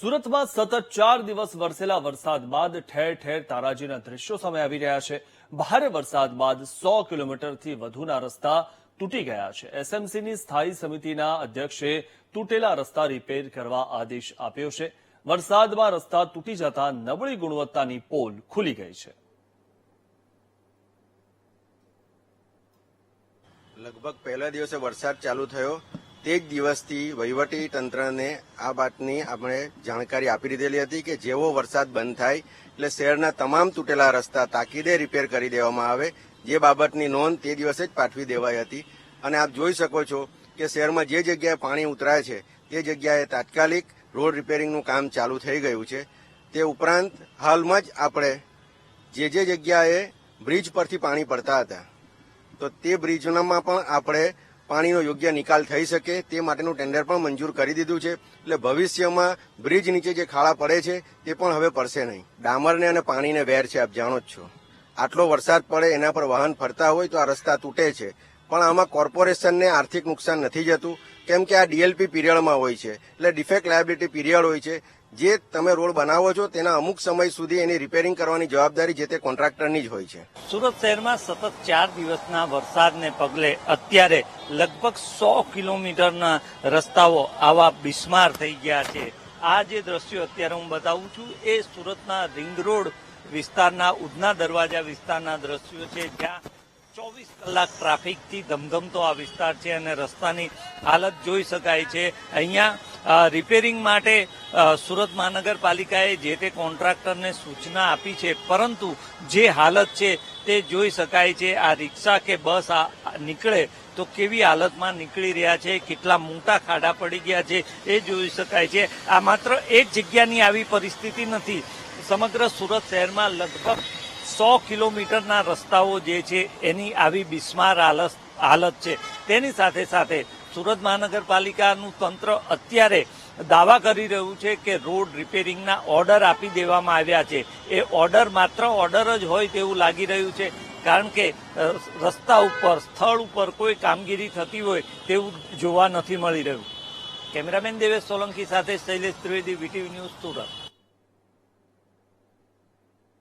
સુરતમાં સતત ચાર દિવસ વરસેલા વરસાદ બાદ ઠેર ઠેર તારાજીના દ્રશ્યો સામે આવી રહ્યા છે. ભારે વરસાદ બાદ સો કિલોમીટરથી વધુના રસ્તા તૂટી ગયા છે. એસએમસીની સ્થાયી સમિતિના અધ્યક્ષે તૂટેલા રસ્તા રિપેર કરવા આદેશ આપ્યો છે. વરસાદમાં રસ્તા તૂટી જતા નબળી ગુણવત્તાની પોલ ખુલી ગઈ છે. લગભગ પહેલા દિવસે વરસાદ ચાલુ થયો. તે જ દિવસથી વહીવટી તંત્રને આ વાતની આપણે જાણકારી આપી દીધેલી હતી કે જેવો વરસાદ બંધ થાય એટલે શહેરના તમામ તૂટેલા રસ્તા તાકીદે રિપેર કરી દેવામાં આવે. જે બાબતની નોંધ તે દિવસે જ પાઠવી દેવાઈ હતી. અને આપ જોઈ શકો છો કે શહેરમાં જે જગ્યાએ પાણી ઉતરાય છે, તે જગ્યાએ તાત્કાલિક રોડ રિપેરિંગનું કામ ચાલુ થઈ ગયું છે. તે ઉપરાંત હાલમાં જ આપણે જે જે જગ્યાએ બ્રિજ પરથી પાણી પડતા હતા, તો તે બ્રિજમાં પણ આપણે પાણીનો યોગ્ય નિકાલ થઈ શકે તે માટેનું ટેન્ડર પણ મંજૂર કરી દીધું છે. એટલે ભવિષ્યમાં બ્રિજ નીચે જે ખાડા પડે છે, તે પણ હવે પડશે નહીં. ડામરને અને પાણીને વેર છે, આપ જાણો જ છો. આટલો વરસાદ પડે, એના પર વાહન ફરતા હોય તો આ રસ્તા તૂટે છે. પણ આમાં કોર્પોરેશનને આર્થિક નુકસાન નથી જતું. કેમ કે આ ડીએલપી પીરિયડમાં હોય છે. એટલે ડિફેક્ટ લાયબિલિટી પીરિયડ હોય છે. જે તમે રોડ બનાવો છો, તેના અમુક સમય સુધી એની રિપેરિંગ કરવાની જવાબદારી જે તે કોન્ટ્રાક્ટરની જ હોય છે. સુરત શહેરમાં સતત ચાર દિવસના વરસાદને પગલે અત્યારે લગભગ સો કિલોમીટરના રસ્તાઓ આવા બિસ્માર થઈ ગયા છે. આ જે દ્રશ્યો અત્યારે હું બતાવું છું, એ સુરતના રિંગ રોડ વિસ્તારના ઉધના દરવાજા વિસ્તારના દ્રશ્યો છે, જ્યાં ચોવીસ કલાક ટ્રાફિકથી ધમધમતો આ વિસ્તાર છે અને રસ્તાની હાલત જોઈ શકાય છે. અહીંયા રિપેરિંગ માટે સુરત મહાનગરપાલિકાએ જે તે કોન્ટ્રાક્ટરને સૂચના આપી છે, પરંતુ જે હાલત છે તે જોઈ શકાય છે. આ રિક્ષા કે બસ નીકળે તો કેવી હાલતમાં નીકળી રહ્યા છે, કેટલા મોટા ખાડા પડી ગયા છે એ જોઈ શકાય છે. આ માત્ર એક જગ્યાની આવી પરિસ્થિતિ નથી. સમગ્ર સુરત શહેરમાં લગભગ સો કિલોમીટરના રસ્તાઓ જે છે, એની આવી બિસ્માર હાલત હાલત છે. તેની સાથે સાથે સુરત મહાનગરપાલિકાનું તંત્ર અત્યારે દાવા કરી રહ્યું છે કે રોડ રિપેરિંગના ઓર્ડર આપી દેવામાં આવ્યા છે. એ ઓર્ડર માત્ર ઓર્ડર જ હોય તેવું લાગી રહ્યું છે, કારણ કે રસ્તા ઉપર, સ્થળ ઉપર કોઈ કામગીરી થતી હોય તેવું જોવા નથી મળી રહ્યું. કેમેરામેન દેવેશ સોલંકી સાથે શૈલેષ ત્રિવેદી, વીટીવી ન્યૂઝ સુરત.